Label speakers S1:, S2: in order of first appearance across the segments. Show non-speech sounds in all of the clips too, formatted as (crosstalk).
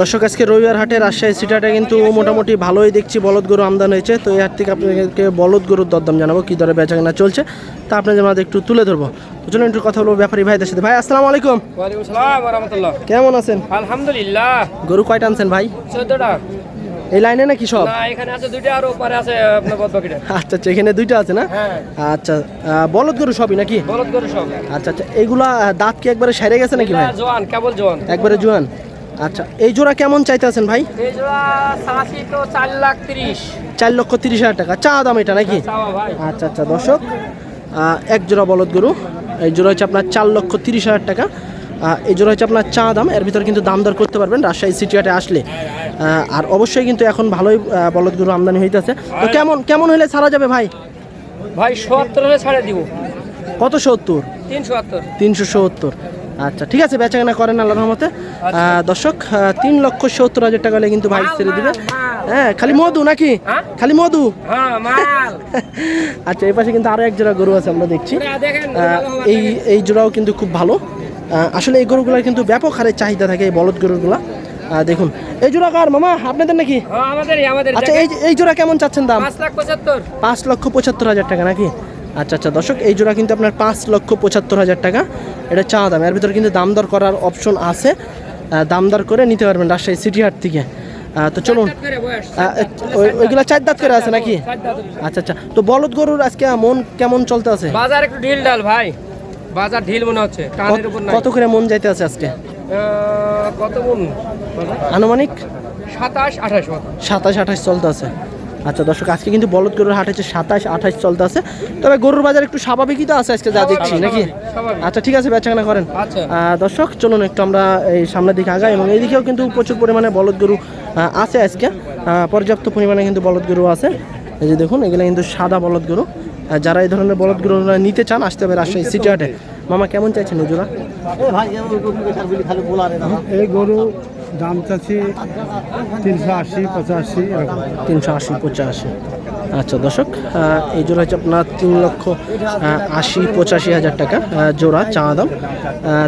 S1: দর্শক আজকে রবিবার হাটের রাজশাহী সিটাটা কিন্তু মোটামুটি ভালোই দেখছি বলদ গরু আমদানি হয়েছে। তো এই হাট থেকে আপনাদেরকে বলদ গরুর দরদাম জানাব কী দরে বেচা কেনা চলছে। তা আপনাদের আমাদের একটু তুলে ধরবো। তো চলুন একটু কথা বলব ব্যাপারী ভাইদের সাথে। ভাই আসসালামু আলাইকুম। কেমন আছেন?
S2: আলহামদুলিল্লাহ।
S1: গরু কয়টা আনছেন ভাই?
S2: চোদ্দটা।
S1: এই লাইনে নাকি সব?
S2: এখানে আছে দুইটা আর ওপারে আছে আপনার
S1: আচ্ছা আচ্ছা এখানে দুইটা আছে না?
S2: হ্যাঁ।
S1: আচ্ছা বলদ গরু সবই নাকি?
S2: বলদ করে সব।
S1: আচ্ছা আচ্ছা এইগুলা আহ, দাঁত কি একবারে সেরে গেছে নাকি ভাই?
S2: জোয়ান কেবল জোয়ান।
S1: একবারে জোয়ান? আচ্ছা এই জোড়া কেমন চাইতে আছেন ভাই?
S2: এই জোড়া তো চার লাখ তিরিশ।
S1: চার লক্ষ তিরিশ হাজার টাকা। চা দাম এটা নাকি? আচ্ছা আচ্ছা দর্শক এক জোড়া বলদ গরু। এই জোড়া হচ্ছে আপনার চার লক্ষ তিরিশ হাজার টাকা। এই জোড়া হচ্ছে আপনার চা দাম। এর ভিতরে কিন্তু দাম দর করতে পারবেন রাজশাহী সিটি হাটে আসলে। আর অবশ্যই কিন্তু এখন ভালোই বলদ গরু আমদানি হইতেছে। তো কেমন কেমন হলে ছাড়া যাবে ভাই?
S2: ভাই সত্তর হলে ছাড়ে দিব।
S1: কত সত্তর?
S2: তিনশো সত্তর।
S1: তিনশো সত্তর। আচ্ছা ঠিক আছে বেচা কেনা করেন আল্লাহ রহমতে। দর্শক তিন লক্ষ সত্তর হাজার টাকা হলে কিন্তু ভাই ছেড়ে দিবে। হ্যাঁ খালি মধু নাকি?
S2: হ্যাঁ?
S1: খালি মধু?
S2: হ্যাঁ (laughs)
S1: আচ্ছা এই পাশে কিন্তু আরও এক জোড়া গরু আছে আমরা দেখছি। এই এই জোড়াও কিন্তু খুব ভালো। আসলে এই গরুগুলোর কিন্তু ব্যাপক হারে চাহিদা থাকে এই বলদ গরুগুলা। দেখুন এই জোড়া কার মামা? আপনাদের নাকি?
S2: হ্যাঁ
S1: আচ্ছা এই এই জোড়া কেমন চাচ্ছেন দাম?
S2: পাঁচ লাখ পঁচাত্তর।
S1: পাঁচ লক্ষ পঁচাত্তর হাজার টাকা নাকি? আচ্ছা আচ্ছা দর্শক এই জোড়া কিন্তু আপনার পাঁচ লক্ষ পঁচাত্তর হাজার টাকা। এটা চা দাম এর ভিতরে কিন্তু দাম দর করার অপশন আছে। দাম দর করে নিতে পারবেন রাজশাহী সিটি হাট থেকে। তো চলুন ওইগুলা চার দাঁত করে আছে নাকি? আচ্ছা আচ্ছা তো বলদ গরুর আজকে মন কেমন চলতে আছে?
S2: বাজার একটু ঢিল ডাল ভাই। বাজার ঢিল মনে হচ্ছে
S1: কত করে মন যাইতে আছে আজকে?
S2: কত মন?
S1: আনুমানিক?
S2: সাতাশ আঠাশ
S1: সাতাশ আঠাশ চলতে আছে। আচ্ছা দর্শক আজকে কিন্তু বলদ গরুর হাট হচ্ছে সাতাশ আঠাশ চলতে আছে তবে গরুর বাজার একটু স্বাভাবিকই তো আছে আজকে যা দেখছি নাকি? আচ্ছা ঠিক আছে বেচাকেনা করেন।
S2: আচ্ছা।
S1: দর্শক চলুন একটু আমরা এই সামনের দিকে আগাই এবং এইদিকেও কিন্তু প্রচুর পরিমাণে বলদ গরু আছে আজকে। পর্যাপ্ত পরিমাণে কিন্তু বলদ গরু আছে। এই যে দেখুন এগুলো কিন্তু সাদা বলদ গরু। যারা এই ধরনের বলদ গরু নিতে চান আসতে হবে রাজশাহী সিটি হাটে। মামা কেমন চাইছেন জোড়া
S3: এই গরু দাম চাচ্ছি তিনশো আশি পঁচাশি
S1: তিনশো আশি পঁচাশি। আচ্ছা দর্শক এই জোড়া হচ্ছে আপনার তিন লক্ষ আশি পঁচাশি হাজার টাকা জোড়া চা দাম।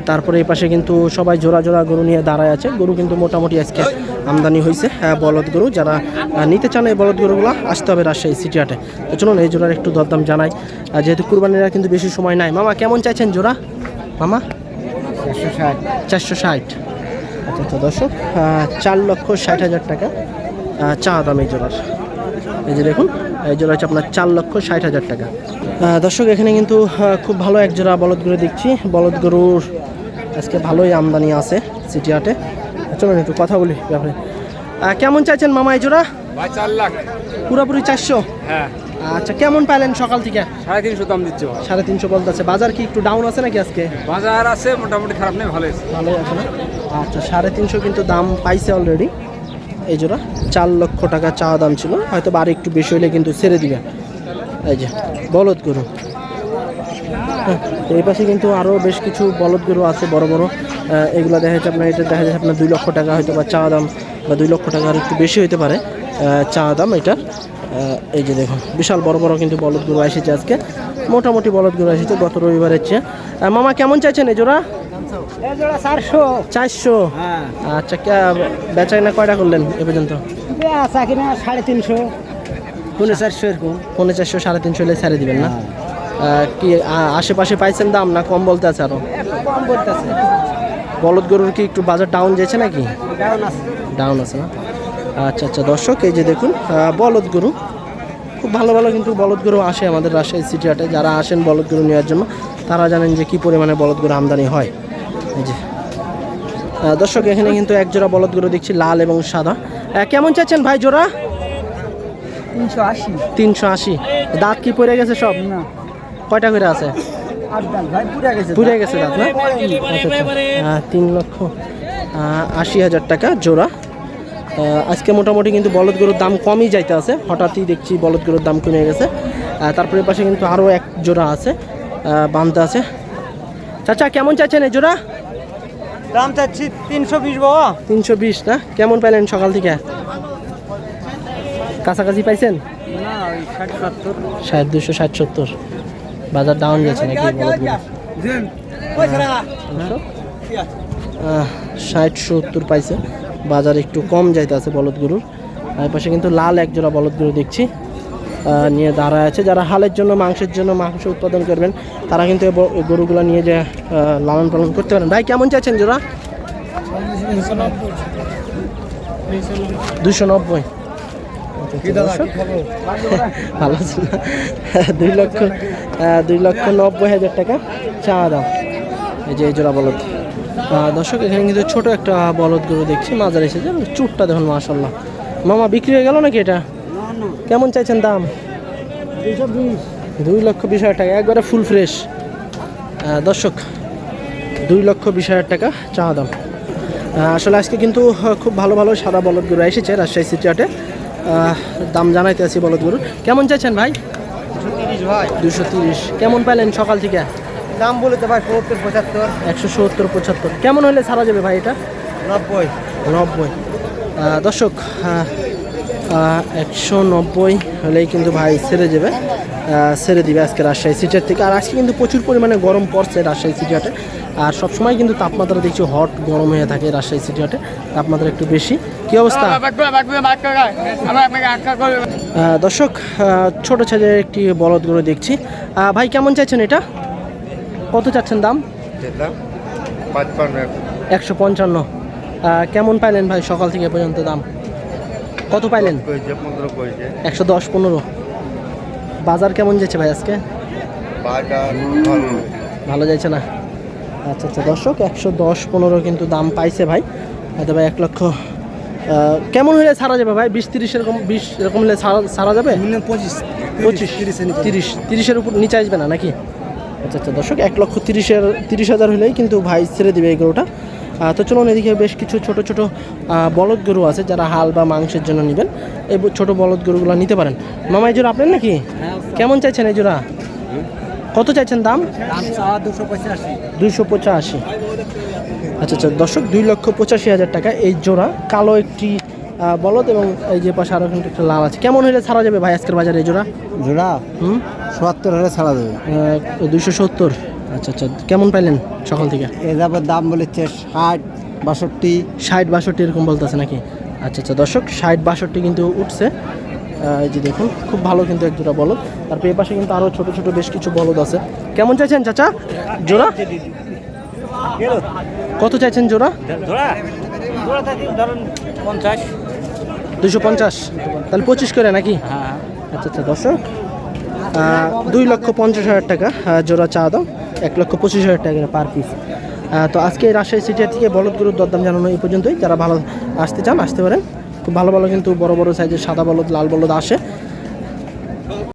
S1: তারপরে এই পাশে কিন্তু সবাই জোড়া জোড়া গরু নিয়ে দাঁড়ায় আছে। গরু কিন্তু মোটামুটি আজকে আমদানি হয়েছে বলদ গরু। যারা নিতে চান এই বলদ গরুগুলো আসতে হবে রাজশাহী সিটি হাটে। তো চলুন এই জোড়ার একটু দরদাম জানাই। যেহেতু কুরবানিরা কিন্তু বেশি সময় নাই। মামা কেমন চাইছেন জোড়া? মামা?
S3: চারশো ষাট।
S1: চারশো ষাট। আচ্ছা আচ্ছা দর্শক চার লক্ষ ষাট হাজার টাকা চা দাম এই জোড়ার। এই যে দেখুন এই জোড়া হচ্ছে আপনার চার লক্ষ ষাট হাজার টাকা। দর্শক এখানে কিন্তু খুব ভালো এক জোড়া বলদ গরু দেখছি। বলদ গরুর আজকে ভালোই আমদানি আছে সিটি হাটে। চলুন একটু কথা বলি ব্যাপারে। কেমন চাইছেন মামা এই জোড়া?
S2: ভাই চার লাখ।
S1: পুরোপুরি চারশো?
S2: হ্যাঁ।
S1: আচ্ছা কেমন পাইলেন সকাল থেকে?
S2: সাড়ে তিনশো দাম দিচ্ছে
S1: সাড়ে তিনশো বলতে আছে বাজার কি একটু ডাউন আছে নাকি আজকে?
S2: বাজার আছে মোটামুটি খারাপ নেই ভালো আছে।
S1: ভালোই আছে না? আচ্ছা সাড়ে তিনশো কিন্তু দাম পাইছে অলরেডি এই জোড়া চার লক্ষ টাকা চাওয়া দাম ছিল। হয়তো আর একটু বেশি হলে কিন্তু ছেড়ে দিবে। এই যে বলদ গরু। হ্যাঁ, এই পাশে কিন্তু আরও বেশ কিছু বলদ গরু আছে বড় বড়। এগুলো দেখা যাচ্ছে আপনার এটা দেখা যাচ্ছে আপনার দুই লক্ষ টাকা হয়তো বা চাওয়া দাম বা দুই লক্ষ টাকা আর একটু বেশি হতে পারে। চাওয়া দাম এটার এই যে দেখুন বিশাল বড় বড় কিন্তু বলদ গরু এসেছে আজকে। মোটামুটি বলদ গরু এসেছে গত রবিবারের চেয়ে। মামা কেমন চাইছেন এই জোড়া?
S3: চারশো।
S1: চারশো
S3: হ্যাঁ।
S1: আচ্ছা কে বেচাই না কয়টা করলেন এ পর্যন্ত?
S3: কিনা সাড়ে তিনশো। পনেরো চারশো এরকম।
S1: চারশো সাড়ে তিনশো হলে ছেড়ে দিবেন না? কি আশেপাশে পাইছেন দাম না কম বলতে আছে
S3: আরও? কম বলতেছে
S1: বলদ গরুর কি একটু বাজার ডাউন যেছে নাকি?
S3: ডাউন আছে।
S1: ডাউন আছে না? আচ্ছা আচ্ছা দর্শক এই যে দেখুন বলদ গরু। খুব ভালো ভালো কিন্তু বলদ গরু আসে আমাদের রাজশাহী সিটি হাটে। যারা আসেন বলদ গরু নেওয়ার জন্য তারা জানেন যে কি পরিমাণে বলদ গরু আমদানি হয়। এই যে দর্শক এখানে কিন্তু এক জোড়া বলদ গরু দেখছি লাল এবং সাদা। কেমন চাচ্ছেন ভাই জোড়া?
S3: তিনশো আশি।
S1: তিনশো আশি। দাঁত কি পড়ে গেছে সব?
S3: না।
S1: কয়টা করে আছে? পুড়ে গেছে দাঁত। না? আচ্ছা, আচ্ছা। তিন লক্ষ আশি হাজার টাকা জোড়া। আজকে মোটামুটি কিন্তু বলদ গরুর দাম কমই যাইতে আছে। হঠাৎই দেখছি বলদ গরুর দাম কমে গেছে। তারপরে পাশে কিন্তু আরও এক জোড়া আছে বান্ধা আছে। চাচা কেমন চাচ্ছেন এই জোড়া?
S3: দাম চাচ্ছি তিনশো বিশ বাবা।
S1: তিনশো বিশ না? কেমন পাইলেন সকাল থেকে? কাছাকাছি পাইছেন?
S3: ষাট
S1: দুশো ষাট সত্তর। বাজার ডাউন গেছে নাকি বলদ ষাট সত্তর পাইছে। বাজার একটু কম যাইতে আছে বলদ গরুর। আর পাশে কিন্তু লাল এক জোড়া বলদ গরু দেখছি নিয়ে দাঁড়ায় আছে। যারা হালের জন্য মাংসের জন্য মাংস উৎপাদন করবেন তারা কিন্তু গরুগুলো নিয়ে যে লালন পালন করতে পারেন। ভাই কেমন চাইছেন জোড়া? দুশো নব্বই। ভালো আছে। দুই লক্ষ দুই লক্ষ নব্বই হাজার টাকা চা দাম। এই যে এই জোড়া বলদ। দর্শক এখানে কিন্তু ছোট একটা বলদ গরু দেখছি মাজার এসেছে চুটটা দেখুন মাশাল্লাহ মামা বিক্রি হয়ে গেল নাকি এটা? কেমন চাইছেন দাম? দুই লক্ষ বিশ হাজার টাকা একবারে ফুল ফ্রেশ। দর্শক দুই লক্ষ বিশ হাজার টাকা চা দাম। আসলে আজকে কিন্তু খুব ভালো ভালো সাদা বলদ গরু এসেছে রাজশাহী সিটি হাটে। দাম জানাইতে আছি বলদ গরু কেমন চাইছেন ভাই?
S3: ভাই।
S1: দুশো তিরিশ। কেমন পাইলেন সকাল থেকে?
S3: দাম বলে তো ভাই সত্তর পঁচাত্তর
S1: একশো সত্তর পঁচাত্তর কেমন হলে ছাড়া যাবে ভাই এটা
S3: নব্বই
S1: নব্বই দর্শক একশো নব্বই হলেই কিন্তু ভাই ছেড়ে যাবে ছেড়ে দিবে আজকে রাজশাহী সিটির থেকে আর আজকে কিন্তু প্রচুর পরিমাণে গরম পড়ছে রাজশাহী সিটি হাটে আর সবসময় কিন্তু তাপমাত্রা দেখছি হট গরম হয়ে থাকে রাজশাহী সিটি হাটে তাপমাত্রা একটু বেশি কি অবস্থা দর্শক ছোট ছেলের একটি বলদ গরু দেখছি ভাই কেমন চাইছেন এটা কত চাচ্ছেন দাম? একশো পঞ্চান্ন। কেমন পাইলেন ভাই সকাল থেকে পর্যন্ত দাম? কত পাইলেন? একশো দশ পনেরো। বাজার কেমন যাচ্ছে ভাই আজকে? ভালো। যাচ্ছে না? আচ্ছা আচ্ছা দর্শক একশো দশ পনেরো কিন্তু দাম পাইছে ভাই। হয়তো ভাই এক লক্ষ। কেমন হলে ছাড়া যাবে ভাই? বিশ তিরিশ এরকম বিশ এরকম হলে ছাড়া ছাড়া যাবে?
S3: পঁচিশ
S1: পঁচিশ তিরিশ তিরিশের উপর নিচে আসবে না নাকি? আচ্ছা আচ্ছা দর্শক এক লক্ষ তিরিশের তিরিশ হাজার হলেই কিন্তু ভাই ছেড়ে দিবে এই গরুটা। তো চলুন এদিকে বেশ কিছু ছোট ছোট বলদ গরু আছে যারা হাল বা মাংসের জন্য নেবেন। এই ছোট বলদ গরুগুলো নিতে পারেন। মামা এই জোড়া আপনার নাকি? কেমন চাইছেন এই জোড়া? কত চাইছেন দাম?
S3: দুশো পঁচাশি।
S1: দুইশো পঁচাশি। আচ্ছা আচ্ছা দর্শক দুই লক্ষ পঁচাশি হাজার টাকা এই জোড়া। কালো একটি বলদ এবং এই যে পাশে আরও কিন্তু একটা লাল আছে। কেমন হলে ছাড়া যাবে ভাই আজকের বাজারে এই জোড়া?
S3: জোড়া?
S1: হুম?
S3: সত্তর হলে ছাড়া দেবে।
S1: দুইশো সত্তর। আচ্ছা আচ্ছা কেমন পাইলেন সকাল থেকে?
S3: এ যাবে দাম বলেছে ষাট বাষট্টি।
S1: ষাট বাষট্টি এরকম বলতেছে নাকি? আচ্ছা আচ্ছা দর্শক ষাট বাষট্টি কিন্তু উঠছে। এই যে দেখুন খুব ভালো কিন্তু এক জোড়া বলদ। তারপর এই পাশে কিন্তু আরও ছোট ছোট বেশ কিছু বলদ আছে। কেমন চাইছেন চাচা? জোড়া? কত চাইছেন জোড়া? দুশো পঞ্চাশ। তাহলে পঁচিশ করে নাকি?
S3: হ্যাঁ।
S1: আচ্ছা আচ্ছা দর্শক দুই লক্ষ পঞ্চাশ হাজার টাকা জোড়া চা দাও, এক লক্ষ পঁচিশ হাজার টাকা পার পিস তো আজকে রাজশাহী সিটি থেকে বলদ গরুর দরদাম জানানো এই পর্যন্তই। যারা ভালো আসতে চান, আসতে পারেন। খুব ভালো ভালো কিন্তু বড় বড় সাইজের সাদা বলদ, লাল বলদ আসে।